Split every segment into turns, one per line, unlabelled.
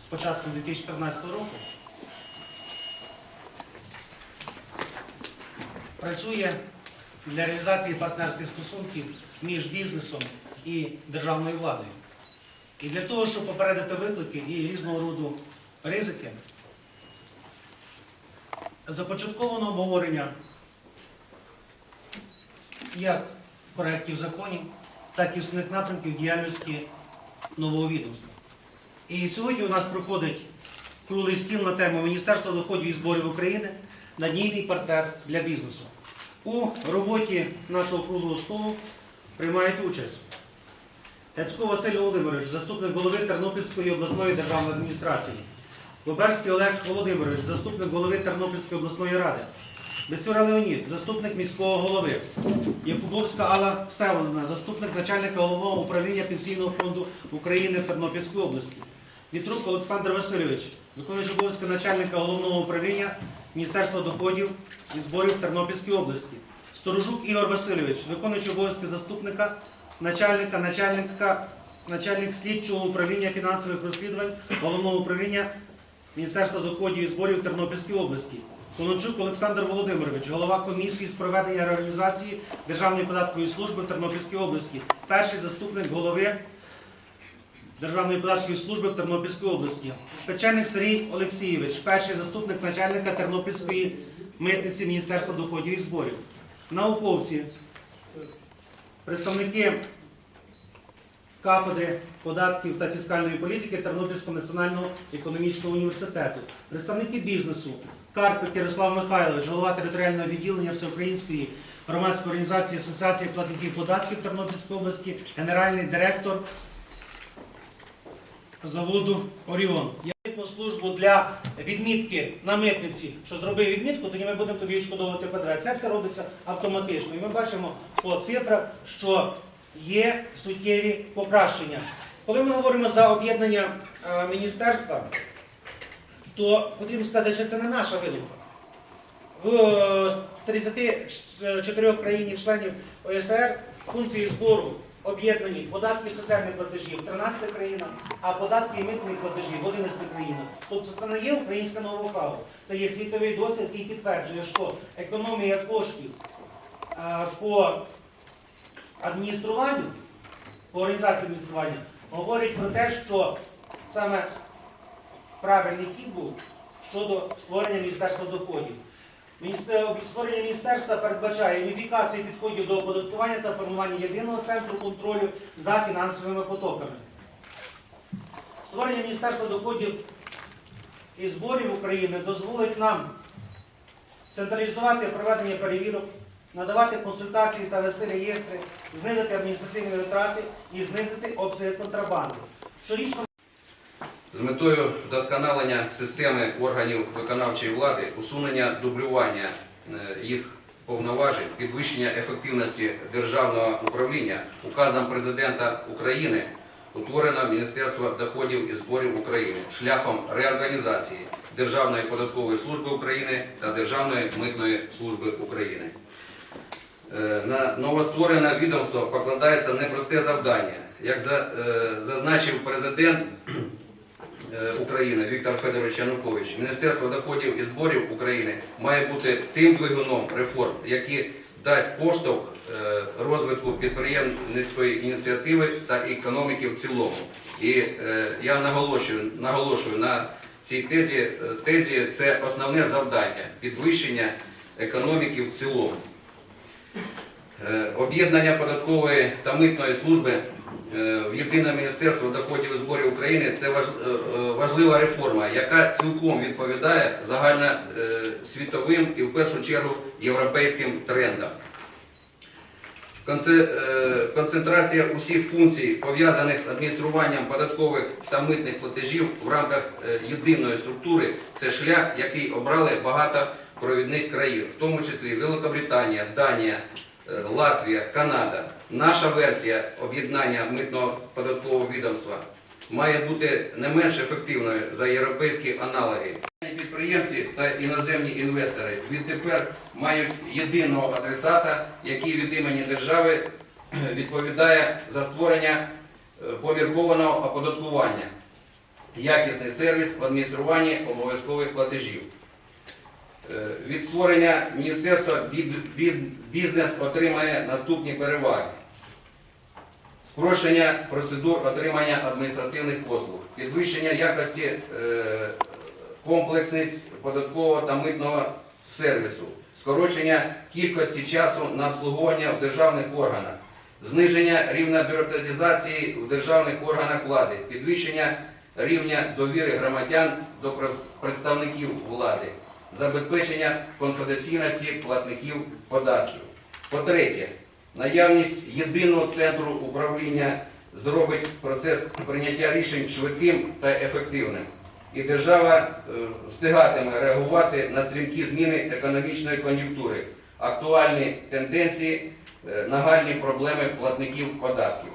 з початку 2014 року працює для реалізації партнерських стосунків між бізнесом і державною владою. І для того, щоб попередити виклики і різного роду ризики, започатковано обговорення як проєктів законів, так і основних напрямків діяльності нового відомства. І сьогодні у нас проходить круглий стіл на тему Міністерства доходів і зборів України. Надійний партнер для бізнесу. У роботі нашого круглого столу приймають участь Яцько Василь Володимирович, заступник голови Тернопільської обласної державної адміністрації, Боберський Олег Володимирович, заступник голови Тернопільської обласної ради, Бецюра Леонід, заступник міського голови, Якубовська Алла Всеволодна, заступник начальника головного управління Пенсійного фонду України в Тернопільській області, Вітрук Олександр Васильович, виконуючий обов'язки начальника головного управління Міністерства доходів і зборів Тернопільської області, Сторожук Ігор Васильович, виконуючий обов'язки заступника начальника, начальника, начальник слідчого управління фінансових розслідувань головного управління Міністерства доходів і зборів Тернопільської області. Конончук Олександр Володимирович, голова комісії з проведення реорганізації Державної податкової служби в Тернопільській області, перший заступник голови Державної податкової служби в Тернопільській області. Печеник Сергій Олексійович, перший заступник начальника Тернопільської митниці Міністерства доходів і зборів. Науковці, представники кафедри податків та фіскальної політики Тернопільського національного економічного університету, представники бізнесу, Карпик Ярослав Михайлович, голова територіального відділення Всеукраїнської громадської організації Асоціації платників податків Тернопільської області, генеральний директор заводу Оріон. Я службу для відмітки на митниці, що зробив відмітку, тоді ми будемо тобі відшкодовувати ПДВ. Це все робиться автоматично. І ми бачимо по цифрах, що є суттєві покращення. Коли ми говоримо за об'єднання е, міністерства, то потрібно сказати, що це не наша видумка. В е, з 34 країн-членів ОСР функції збору об'єднані податки соціальних платежів 13 країна, а податки і митні платежі в 11 країнах. Тобто це не є українська ноу-хау. Це є світовий досвід, який підтверджує, що економія коштів е, по адмініструванню, по організації адміністрування говорить про те, що саме правильний хід був щодо створення Міністерства доходів. Створення міністерства передбачає уніфікацію підходів до оподаткування та формування єдиного центру контролю за фінансовими потоками. Створення Міністерства доходів і зборів України дозволить нам централізувати проведення перевірок, надавати консультації та вести реєстри, знизити адміністративні витрати і знизити обсяги контрабанди. Щорічно
З метою вдосконалення системи органів виконавчої влади, усунення дублювання е, їх повноважень, підвищення ефективності державного управління указом президента України утворено Міністерство доходів і зборів України шляхом реорганізації Державної податкової служби України та Державної митної служби України. Е, На новостворене відомство покладається непросте завдання. Як е, зазначив президент України Віктор Федорович Янукович, Міністерство доходів і зборів України має бути тим двигуном реформ, який дасть поштовх е, розвитку підприємницької ініціативи та економіки в цілому. І е, я наголошую, наголошую на цій тезі, е, тезі це основне завдання підвищення економіки в цілому. Е, Об'єднання податкової та митної служби е, в єдине Міністерство доходів і зборів України це е, важлива реформа, яка цілком відповідає загальносвітовим і в першу чергу європейським трендам. Концентрація усіх функцій, пов'язаних з адмініструванням податкових та митних платежів в рамках єдиної структури це шлях, який обрали багато провідних країн, в тому числі Великобританія, Данія, Латвія, Канада. Наша версія об'єднання митного податкового відомства має бути не менш ефективною за європейські аналоги. Підприємці та іноземні інвестори відтепер мають єдиного адресата, який від імені держави відповідає за створення е, поміркованого оподаткування. якісний сервіс в адмініструванні обов'язкових платежів. Е, Від створення міністерства бізнес отримає наступні переваги. Спрощення процедур отримання адміністративних послуг, підвищення якості е, комплексність податкового та митного сервісу, скорочення кількості часу на обслуговування в державних органах, зниження рівня бюрократизації в державних органах влади, підвищення рівня довіри громадян до представників влади, забезпечення конфіденційності платників податків. По-третє, наявність єдиного центру управління зробить процес прийняття рішень швидким та ефективним. І держава е, встигатиме реагувати на стрімкі зміни економічної кон'юнктури, актуальні тенденції, е, нагальні проблеми платників податків.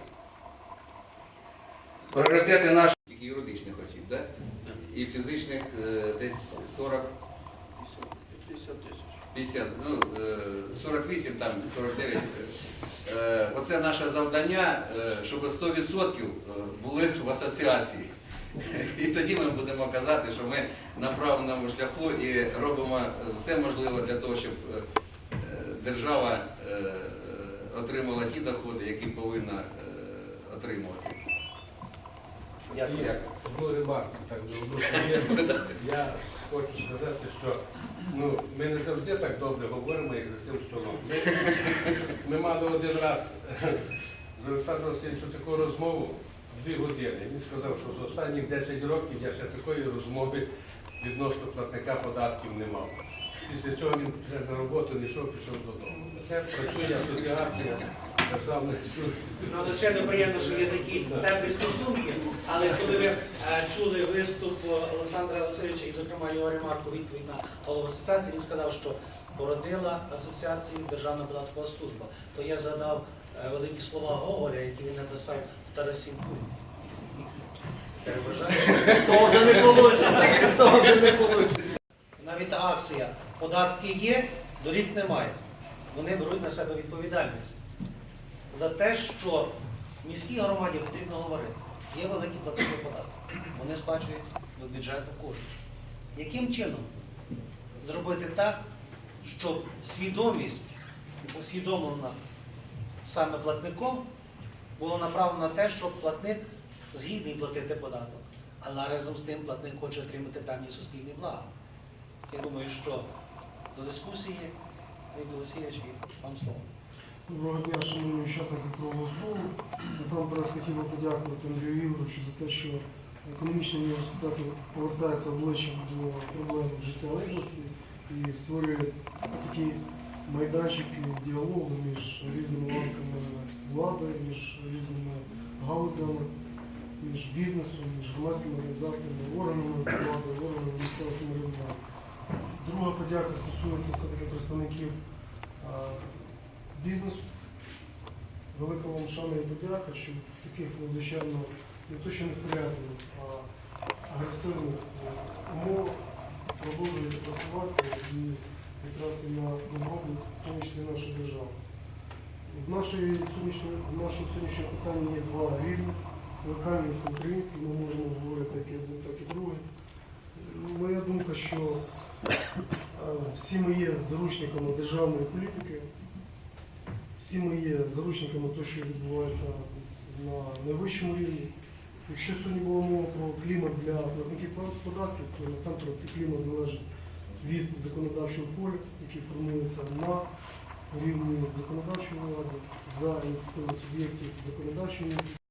Пріоритети наших юридичних осіб, да? і фізичних е, десь 40 50, ну, е, 48, там 49. Е, Оце наше завдання, е, щоб 100% були в асоціації. І тоді ми будемо казати, що ми на правильному шляху і робимо все можливе для того, щоб е, е, держава е, е, отримала ті доходи, які повинна е, отримувати.
Дякую.
Одну ремарку, так одну хвилину. Я хочу сказати, що ну, ми не завжди так добре говоримо, як за цим столом. Ми, ми мали один раз з Олександром Васильовичем таку розмову дві години. Він сказав, що за останні 10 років я ще такої розмови відносно платника податків не мав. Після чого він на роботу не йшов, пішов додому. Це працює асоціація державних служб.
Ну, надзвичайно приємно, що є такі теплі стосунки, але коли ви е, чули виступ Олександра Васильовича і, зокрема, його ремарку відповідь на голову асоціації, він сказав, що породила асоціацію Державна податкова служба. То я згадав е, великі слова Гоголя, які він написав в Тарасівку. Того вже не вийде. Того вже не вийде. Навіть акція податки є, доріг немає. Вони беруть на себе відповідальність за те, що міській громаді потрібно говорити. Є великі платники податків. Вони сплачують до бюджету кошти. Яким чином зробити так, щоб свідомість, усвідомлена саме платником, було направлено на те, щоб платник згідний платити податок, але разом з тим платник хоче отримати певні суспільні блага. Я думаю, що до дискусії Віктор Васильович, вам слово.
Доброго дня, шановні учасники круглого столу. Насамперед хотів би подякувати Андрію Ігоровичу за те, що економічний університет повертається обличчям до проблем життя області і створює такі майданчики діалогу між різними ланками влади, між різними галузями, між бізнесом, між громадськими організаціями, органами влади, органами місцевого самоврядування. Друга подяка стосується все-таки представників бізнесу. Велика вам шана і подяка, що в таких надзвичайно не то, що несприятливих, а агресивних е, умовах продовжуєте працювати і якраз і на добробут, в тому числі нашої держави. В нашому сьогоднішньому питанні є два рівні. Локальний і всеукраїнський, ми можемо говорити як і одне, так і друге. Моя думка, що е, всі ми є заручниками державної політики, всі ми є заручниками того, що відбувається на найвищому рівні. Якщо сьогодні була мова про клімат для платників податків, то насамперед цей клімат залежить від законодавчого поля, який формується на рівні законодавчої влади за ініціативи суб'єктів законодавчої ініціативи.